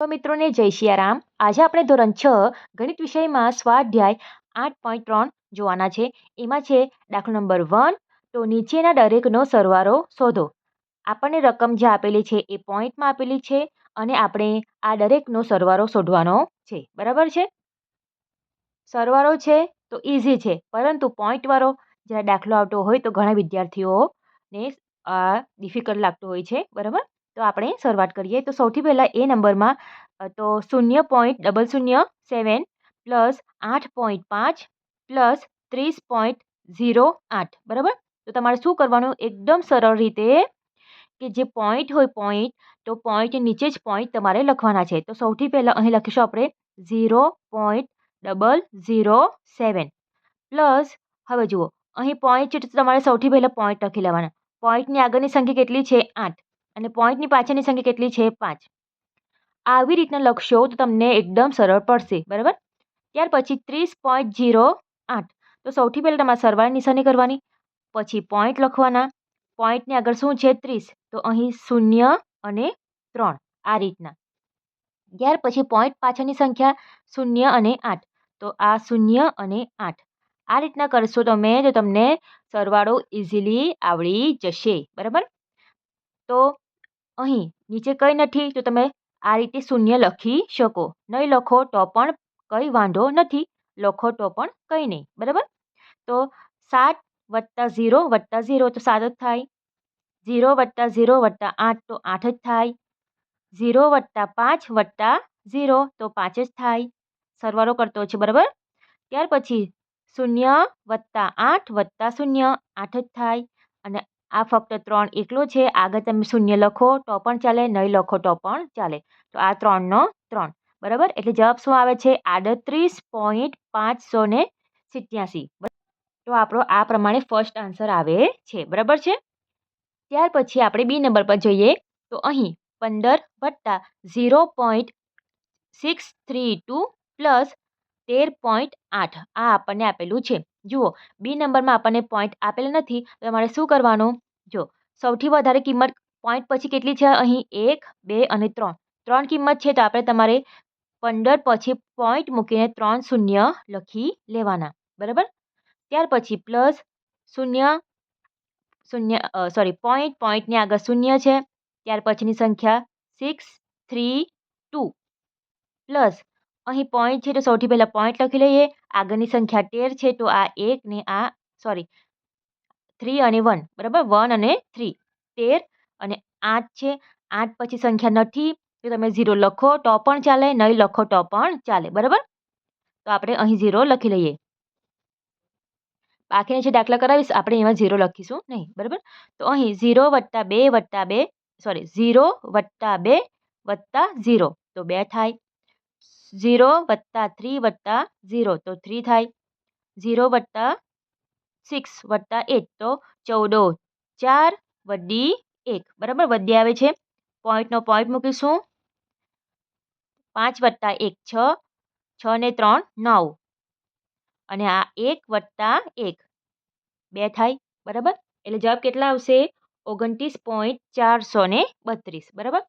તો મિત્રોને જય શિયારામ આજે આપણે ધોરણ છ ગણિત વિષયમાં સ્વાધ્યાય આઠ પોઈન્ટ ત્રણ જોવાના છે. એમાં છે દાખલો નંબર વન, તો નીચેના દરેકનો સરવાળો શોધો. આપણને રકમ જે આપેલી છે એ પોઈન્ટમાં આપેલી છે અને આપણે આ દરેકનો સરવાળો શોધવાનો છે. બરાબર છે? સરવાળો છે તો ઇઝી છે, પરંતુ પોઈન્ટવાળો જ્યારે દાખલો આવતો હોય તો ઘણા વિદ્યાર્થીઓને ડિફિકલ્ટ લાગતો હોય છે. બરાબર? તો આપણે શરૂઆત કરીએ. તો સૌથી પહેલાં એ નંબરમાં તો શૂન્ય પોઈન્ટ ડબલ શૂન્ય સેવન પ્લસ આઠ પોઈન્ટ પાંચ પ્લસ ત્રીસ પોઈન્ટ ઝીરો આઠ. બરાબર? તો તમારે શું કરવાનું? એકદમ સરળ રીતે કે જે પોઈન્ટ હોય પોઈન્ટ, તો પોઈન્ટ નીચે જ પોઈન્ટ તમારે લખવાના છે. તો સૌથી પહેલાં અહીં લખીશું આપણે zero point double zero seven. Plus, હવે જુઓ, અહીં પોઈન્ટ છે તો તમારે સૌથી પહેલાં પોઈન્ટ લખી લેવાના. પોઈન્ટની આગળની સંખ્યા કેટલી છે? આઠ. અને પોઈન્ટની પાછળની સંખ્યા કેટલી છે? પાંચ. આવી રીતના લખશો તો તમને એકદમ સરળ પડશે, બરાબર? ત્યાર પછી ત્રીસ પોઈન્ટ જીરો આઠ. તો સૌથી પહેલાં તમારે સરવાળાની નિશાની કરવાની. પછી પોઈન્ટ લખવાના. પોઈન્ટની આગળ શું છે? ત્રીસ. તો અહીં શૂન્ય અને ત્રણ. આ રીતના. ત્યાર પછી પોઈન્ટ પાછળની સંખ્યા શૂન્ય અને આઠ. તો આ શૂન્ય અને આઠ. આ રીતના કરશો તમે તો તમને સરવાળો ઇઝીલી આવડી જશે, બરાબર? તો અહીં નીચે કંઈ નથી તો તમે આ રીતે શૂન્ય લખી શકો. નહીં લખો તો પણ કંઈ વાંધો નથી. લખો તો પણ કંઈ નહીં. બરાબર? તો સાત વત્તા ઝીરો વત્તા ઝીરો તો સાત જ થાય. ઝીરો વત્તા ઝીરો વત્તા આઠ તો આઠ જ થાય. ઝીરો વત્તા પાંચ વત્તા ઝીરો તો પાંચ જ થાય. સરવાળો કરતો છે, બરાબર? ત્યાર પછી શૂન્ય વત્તા આઠ વત્તા શૂન્ય આઠ જ થાય. અને આ ફક્ત ત્રણ એકલો છે. આગળ તમે શૂન્ય લખો, તો પણ ચાલે, નહીં લખો તો પણ ચાલે. તો આ ત્રણનો ત્રણ. બરાબર? એટલે જવાબ શું આવે છે? આડત્રીસ પોઈન્ટ પાંચસો ને સિત્યાસી. તો આપણો આ પ્રમાણે ફર્સ્ટ આન્સર આવે છે. બરાબર છે? ત્યાર પછી આપણે બી નંબર પર જોઈએ, તો અહીં પંદર વત્તા zero point six three two plus તેર પોઈન્ટ આઠ. આ આપણને આપેલું છે. જુઓ બી નંબરમાં આપણને પોઈન્ટ આપેલ નથી, તો તમારે શું કરવાનું? જો સૌથી વધારે કિંમત પોઈન્ટ પછી કેટલી છે? અહીં એક, બે અને ત્રણ. ત્રણ કિંમત છે તો આપણે તમારે પંદર પછી પોઈન્ટ મૂકીને ત્રણ શૂન્ય લખી લેવાના. બરાબર? ત્યાર પછી પ્લસ શૂન્ય શૂન્ય સોરી પોઈન્ટ પોઈન્ટની આગળ શૂન્ય છે. ત્યાર પછીની સંખ્યા સિક્સ થ્રી ટુ પ્લસ અહીં પોઈન્ટ છે તો સૌથી પહેલાં પોઈન્ટ લખી લઈએ. આગળની સંખ્યા તેર છે તો આ એક ને આ સોરી થ્રી અને વન બરાબર? વન અને થ્રી તેર અને આઠ છે. આઠ પછી સંખ્યા નથી, તો તમે ઝીરો લખો તો પણ ચાલે, નહીં લખો તો પણ ચાલે, બરાબર? તો આપણે અહીં ઝીરો લખી લઈએ. બાકીના જે દાખલા કરાવીશ, આપણે એમાં ઝીરો લખીશું, નહીં, બરાબર? તો અહીં ઝીરો વત્તા બે વત્તા બે સોરી ઝીરો વત્તા બે વત્તા ઝીરો તો બે થાય. ઝીરો વત્તા થ્રી વત્તા ઝીરો, તો થ્રી થાય. ઝીરો વત્તા સિક્સ વત્તા એટ, તો ચૌદો. ચાર વડી એક, બરાબર વધી આવે છે. પોઈન્ટનો પોઈન્ટ મૂકીશું. પાંચ વત્તા એક, છ. છ ને ત્રણ, નવ. અને આ એક વત્તા એક, બે થાય, બરાબર? એટલે જવાબ કેટલા આવશે? ઓગણત્રીસ પોઈન્ટ ચારસો બત્રીસ, બરાબર?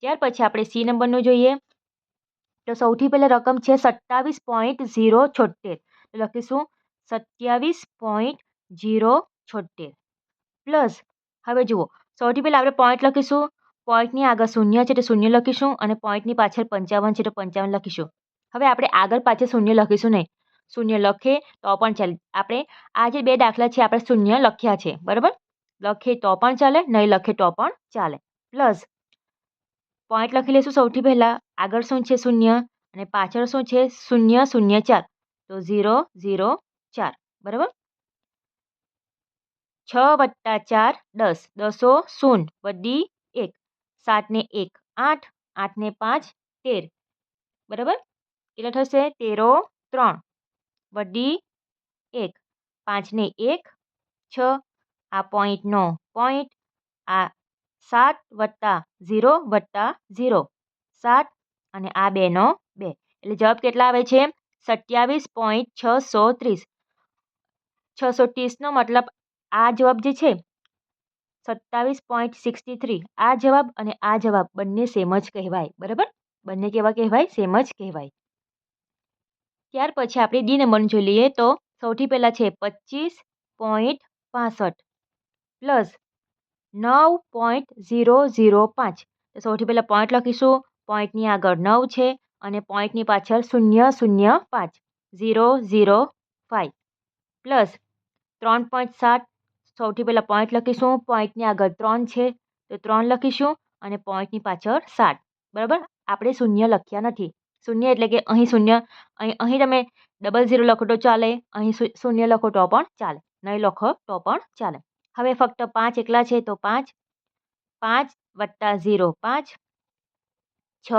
ત્યાર પછી આપણે સી નંબરનું જોઈએ. તો સૌથી પહેલાં રકમ છે સત્તાવીસ પોઈન્ટ ઝીરો છોતેર. લખીશું સત્યાવીસ પોઈન્ટ ઝીરો છોતેર. પ્લસ, હવે જુઓ, સૌથી પહેલાં આપણે પોઈન્ટ લખીશું. પોઈન્ટની આગળ શૂન્ય છે તો શૂન્ય લખીશું અને પોઈન્ટની પાછળ પંચાવન છે તો પંચાવન લખીશું. હવે આપણે આગળ પાછળ શૂન્ય લખીશું નહીં. શૂન્ય લખે તો પણ ચાલે. આપણે આ જે બે દાખલા છે આપણે શૂન્ય લખ્યા છે. બરાબર? લખે તો પણ ચાલે, નહીં લખે તો પણ ચાલે. પ્લસ પોઈન્ટ લખી લઈશું સૌથી પહેલાં. આગળ શું છે શૂન્ય અને પાછળ શું છે શૂન્ય શૂન્ય ચાર. તો ઝીરો ઝીરો, ચાર. બરાબર? છ વત્તા ચાર, દસ. દસો શૂન્ય વડી એક. સાતને એક, આઠ. આઠને પાંચ, તેર. બરાબર? કેટલા થશે? તેરો, ત્રણ. વડી એક. પાંચને એક, છ. આ પોઈન્ટનો પોઈન્ટ, આ સાત વત્તા ઝીરો વત્તા ઝીરો. સાત અને આ બેનો બે. એટલે જવાબ કેટલા આવે છે? સત્યાવીસ પોઈન્ટ છસો ત્રીસ. છસો ત્રીસનો મતલબ આ જવાબ જે છે? સત્તાવીસ પોઈન્ટ સિક્સટી થ્રી. આ જવાબ અને આ જવાબ બંને સેમ જ કહેવાય. બરાબર? બંને કેવા કહેવાય? સેમ જ કહેવાય. ત્યાર પછી આપણે ડી નંબરનું જોઈ લઈએ તો સૌથી પહેલાં છે પચીસ પોઈન્ટ પાસઠ. પ્લસ નવ પોઈન્ટ ઝીરો ઝીરો પાંચ. તો સૌથી પહેલાં પોઈન્ટ લખીશું. પોઈન્ટની આગળ નવ છે અને પોઈન્ટની પાછળ શૂન્ય શૂન્ય પાંચ. ઝીરો ઝીરો ફાઇવ પ્લસ ત્રણ પોઈન્ટ સાત. સૌથી પહેલાં પોઈન્ટ લખીશું. પોઈન્ટની આગળ ત્રણ છે. તો ત્રણ લખીશું અને પોઈન્ટની પાછળ સાત. બરાબર? આપણે શૂન્ય લખ્યા નથી. શૂન્ય એટલે કે અહીં શૂન્ય. અહીં અહીં તમે ડબલ ઝીરો લખો તો ચાલે. અહીં શૂન્ય લખો તો પણ ચાલે. નહીં લખો તો પણ ચાલે. હવે ફક્ત પાંચ એકલા છે તો પાંચ. પાંચ વત્તા ઝીરો પાંચ. છ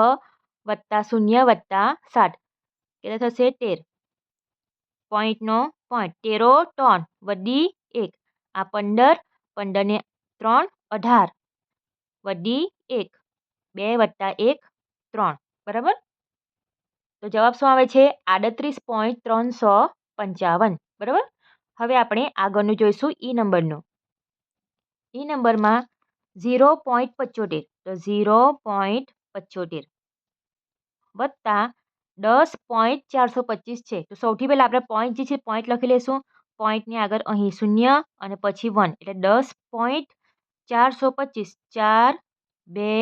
વત્તા શૂન્ય વત્તા સાત. કેટલા થશે? તેર. પોઈન્ટનો પોઈન્ટ. તેરો ત્રણ વડી એક. આ પંદર. પંદરને ત્રણ. અઢાર. વડી એક. બે વત્તા એક. ત્રણ. બરાબર? તો જવાબ શું આવે છે? આડત્રીસ પોઈન્ટ ત્રણસો પંચાવન. બરાબર? હવે આપણે આગળનું જોઈશું ઈ નંબરનું. ઈ નંબરમાં ઝીરો પોઈન્ટ પચોતેર, તો ઝીરો પોઈન્ટ પચોતેર વત્તા દસ પોઈન્ટ ચારસો પચીસ છે. તો સૌથી પહેલાં આપણે પોઈન્ટ જે છે પોઈન્ટ લખી લઈશું. પોઈન્ટની આગળ અહીં શૂન્ય અને પછી વન એટલે દસ પોઈન્ટ ચારસો પચીસ, ચાર, બે,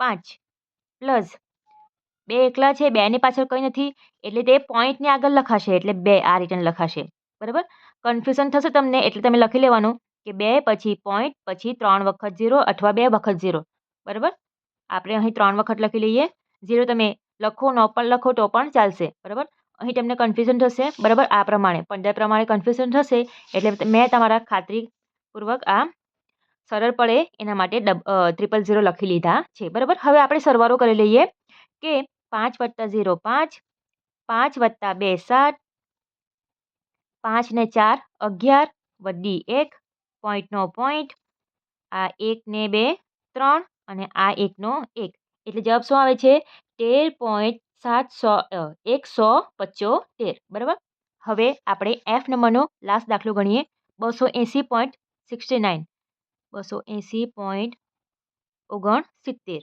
પાંચ પ્લસ બે એકલા છે બેની પાછળ કંઈ નથી, એટલે તે પોઈન્ટની આગળ લખાશે, એટલે બે આ રિટર્ન લખાશે. બરાબર? કન્ફ્યુઝન થશે તમને, એટલે તમે લખી લેવાનું. કે બે પછી પોઈન્ટ પછી ત્રણ વખત ઝીરો અથવા બે વખત ઝીરો બરાબર? આપણે અહીં ત્રણ વખત લખી લઈએ. ઝીરો તમે લખો ન પણ લખો તો પણ ચાલશે. બરાબર? અહીં તમને કન્ફ્યુઝન થશે. બરાબર? આ પ્રમાણે. પંદર પ્રમાણે કન્ફ્યુઝન થશે. એટલે મેં તમારા ખાતરીપૂર્વક આ સરળ પડે એના માટે ડબ ટ્રિપલ ઝીરો લખી લીધા છે. બરાબર? હવે આપણે સરવારો કરી લઈએ કે પાંચ વત્તા ઝીરો પાંચ પાંચ વત્તા બે સાત, પાંચ ને ચાર અગિયાર વધી એક પોઈન્ટનો પોઈન્ટ આ એક ને બે, ત્રણ અને આ એકનો એક. એટલે જવાબ શું આવે છે? તેર પોઈન્ટ સાતસો એકસો પચોતેર. બરાબર? હવે આપણે એફ નંબરનો લાસ્ટ દાખલો ગણીએ. બસો એંસી પોઈન્ટ સિક્સટી નાઇન બસો એંસી પોઈન્ટ ઓગણસિત્તેર.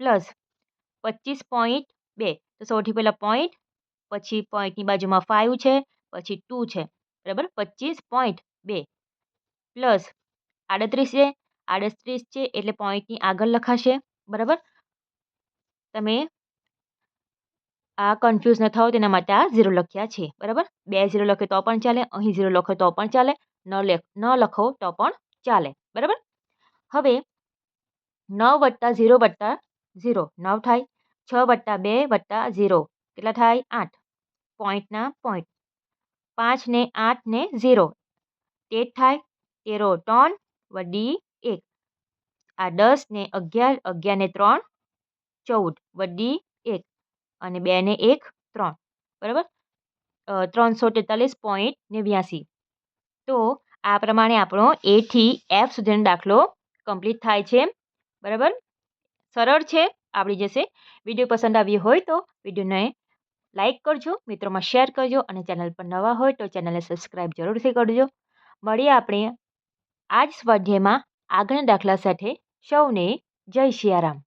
પ્લસ પચીસ પોઈન્ટ બે. તો સૌથી પહેલાં પોઈન્ટ પછી પોઈન્ટની બાજુમાં ફાઇવ છે, પછી ટુ છે. બરાબર? પચીસ પોઈન્ટ બે. પ્લસ આડત્રીસ છે. આડત્રીસ છે એટલે પોઈન્ટની આગળ લખાશે. બરાબર? તમે આ કન્ફ્યુઝ ન થાઓ, તેના માટે આ ઝીરો લખ્યા છે. બરાબર? બે ઝીરો લખે તો પણ ચાલે, અહીં ઝીરો લખો તો પણ ચાલે, ન લેખ ન લખો તો પણ ચાલે. બરાબર? હવે નવ વત્તા ઝીરો વત્તા ઝીરો નવ થાય. છ વત્તા બે વત્તા ઝીરો કેટલા થાય? આઠ. પોઈન્ટના પોઈન્ટ પાંચ ને આઠ ને ઝીરો તેર થાય. તેરો ત્રણ વડી એક. આ દસ ને અગિયાર અગિયાર ને ત્રણ, ચૌદ વડી એક અને બે ને એક, ત્રણ. બરાબર? ત્રણસો તેતાલીસ પોઈન્ટ નેવ્યાસી. તો આ પ્રમાણે આપણો એથી એફ સુધીનો દાખલો કમ્પ્લીટ થાય છે. બરાબર? સરળ છે, આવડી જશે. વીડિયો પસંદ આવ્યો હોય તો વિડીયોને લાઇક કરજો, મિત્રોમાં શેર કરજો અને ચેનલ પર નવા હોય તો ચેનલને સબસ્ક્રાઈબ જરૂરથી કરજો. મળીએ આપણે આ જ સ્વાધ્યાયમાં આગળના દાખલા સાથે સૌને જય સિયારામ